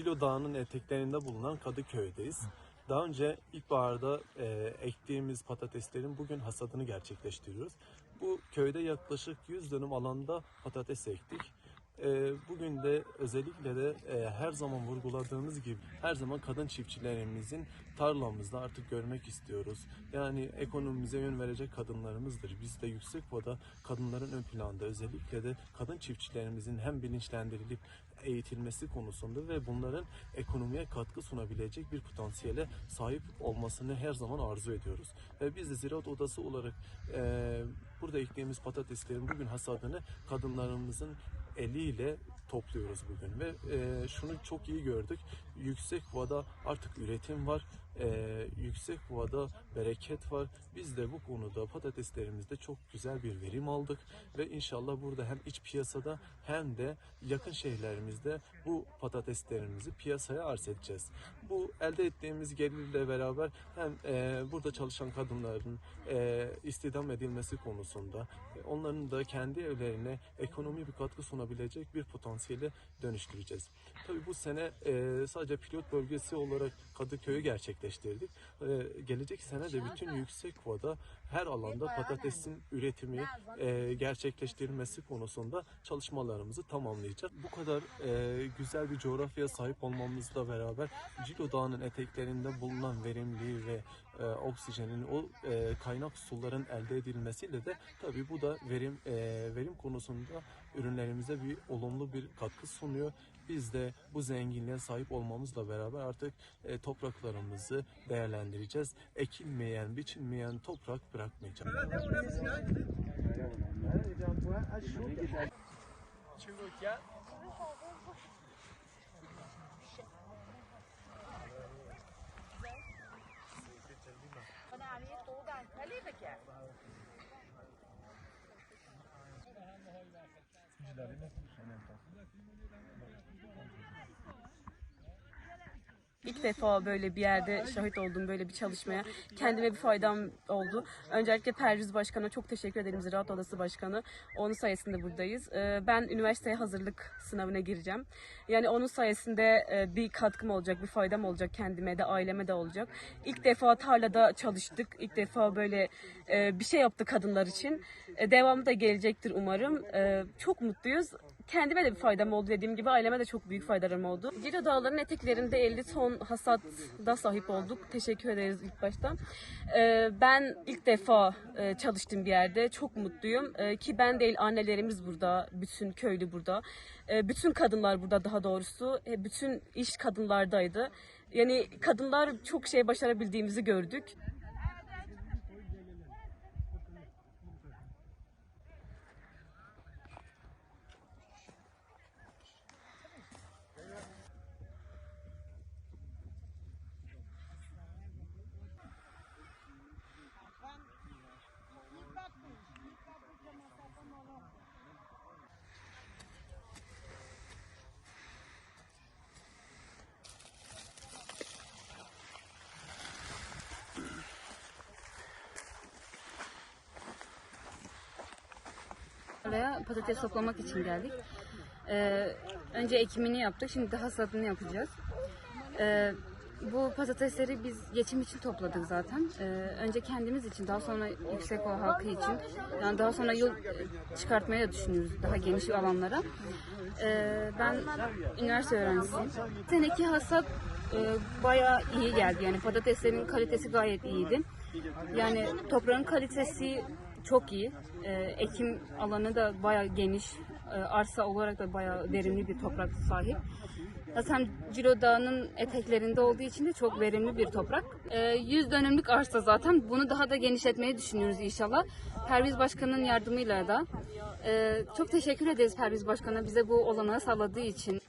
Cilo Dağı'nın eteklerinde bulunan Kadıköy'deyiz. Daha önce ilkbaharda e, ektiğimiz patateslerin bugün hasadını gerçekleştiriyoruz. Bu köyde yaklaşık 100 dönüm alanda patates ektik. E, bugün de özellikle de e, her zaman vurguladığımız gibi her zaman kadın çiftçilerimizin tarlamızda artık görmek istiyoruz. Yani ekonomimize yön verecek kadınlarımızdır. Biz de yüksek vada kadınların ön planda özellikle de kadın çiftçilerimizin hem bilinçlendirilip eğitilmesi konusunda ve bunların ekonomiye katkı sunabilecek bir potansiyele sahip olmasını her zaman arzu ediyoruz. Ve biz de Ziraat Odası olarak e, burada ektiğimiz patateslerin bugün hasadını kadınlarımızın eliyle topluyoruz bugün ve e, şunu çok iyi gördük. Yüksek Vada artık üretim var. E, yüksek Vada bereket var. Biz de bu konuda patateslerimizde çok güzel bir verim aldık ve inşallah burada hem iç piyasada hem de yakın şehirlerimizde bu patateslerimizi piyasaya arz edeceğiz. Bu elde ettiğimiz gelirle beraber hem e, burada çalışan kadınların e, istihdam edilmesi konusunda e, onların da kendi evlerine ekonomi bir katkı sunabilecek bir potansiyele dönüştüreceğiz. Tabii bu sene e, sadece pilot bölgesi olarak Kadıköy'ü gerçekleştirdik. E, gelecek sene de bütün yüksek vada her alanda patatesin üretimi e, gerçekleştirilmesi konusunda çalışmalarımızı tamamlayacak. Bu kadar e, güzel bir coğrafyaya sahip olmamızla beraber Cilo Dağı'nın eteklerinde bulunan verimli ve e, oksijenin o e, kaynak suların elde edilmesiyle de tabii bu da verim e, verim konusunda ürünlerimize bir olumlu bir katkı sunuyor. Biz de bu zenginliğe sahip olmamızla beraber artık e, topraklarımızı değerlendireceğiz. Ekilmeyen, biçilmeyen toprak bırakmayacağız. Vous avez en même temps. İlk defa böyle bir yerde şahit oldum böyle bir çalışmaya. Kendime bir faydam oldu. Öncelikle Perviz Başkan'a çok teşekkür ederim Ziraat Odası Başkanı. Onun sayesinde buradayız. Ee, Ben üniversiteye hazırlık sınavına gireceğim. Yani onun sayesinde e, bir katkım olacak, bir faydam olacak kendime de, aileme de olacak. İlk defa tarlada çalıştık. İlk defa böyle e, bir şey yaptık kadınlar için. E, Devamı da gelecektir umarım. Çok mutluyuz kendime de bir faydam oldu dediğim gibi aileme de çok büyük faydalarım oldu. Ciro Dağları'nın eteklerinde 50 ton hasada sahip olduk. Teşekkür ederiz ilk baştan. Ee, ben ilk defa e, çalıştığım bir yerde çok mutluyum. Ee, ki ben değil annelerimiz burada, bütün köylü burada. Ee, bütün kadınlar burada daha doğrusu. Bütün iş kadınlardaydı. Yani kadınlar çok şey başarabildiğimizi gördük. Buraya patates toplamak için geldik. Ee, önce ekimini yaptık, şimdi de hasadını yapacağız. Ee, bu patatesleri biz geçim için topladık zaten. Ee, önce kendimiz için, daha sonra yüksek o halkı için, yani daha sonra yol çıkartmayı da düşünüyoruz daha geniş alanlara. Ee, ben üniversite öğrencisiyim. Seneki hasat e, bayağı iyi geldi. Yani patateslerin kalitesi gayet iyiydi. Yani toprağın kalitesi çok iyi. Ee, ekim alanı da bayağı geniş. Ee, arsa olarak da bayağı verimli bir toprak sahip. Zaten Cilo Dağı'nın eteklerinde olduğu için de çok verimli bir toprak. Ee, 100 dönümlük arsa zaten. Bunu daha da genişletmeyi düşünüyoruz inşallah. Perviz Başkan'ın yardımıyla da. Ee, çok teşekkür ederiz Perviz Başkan'a bize bu olanağı sağladığı için.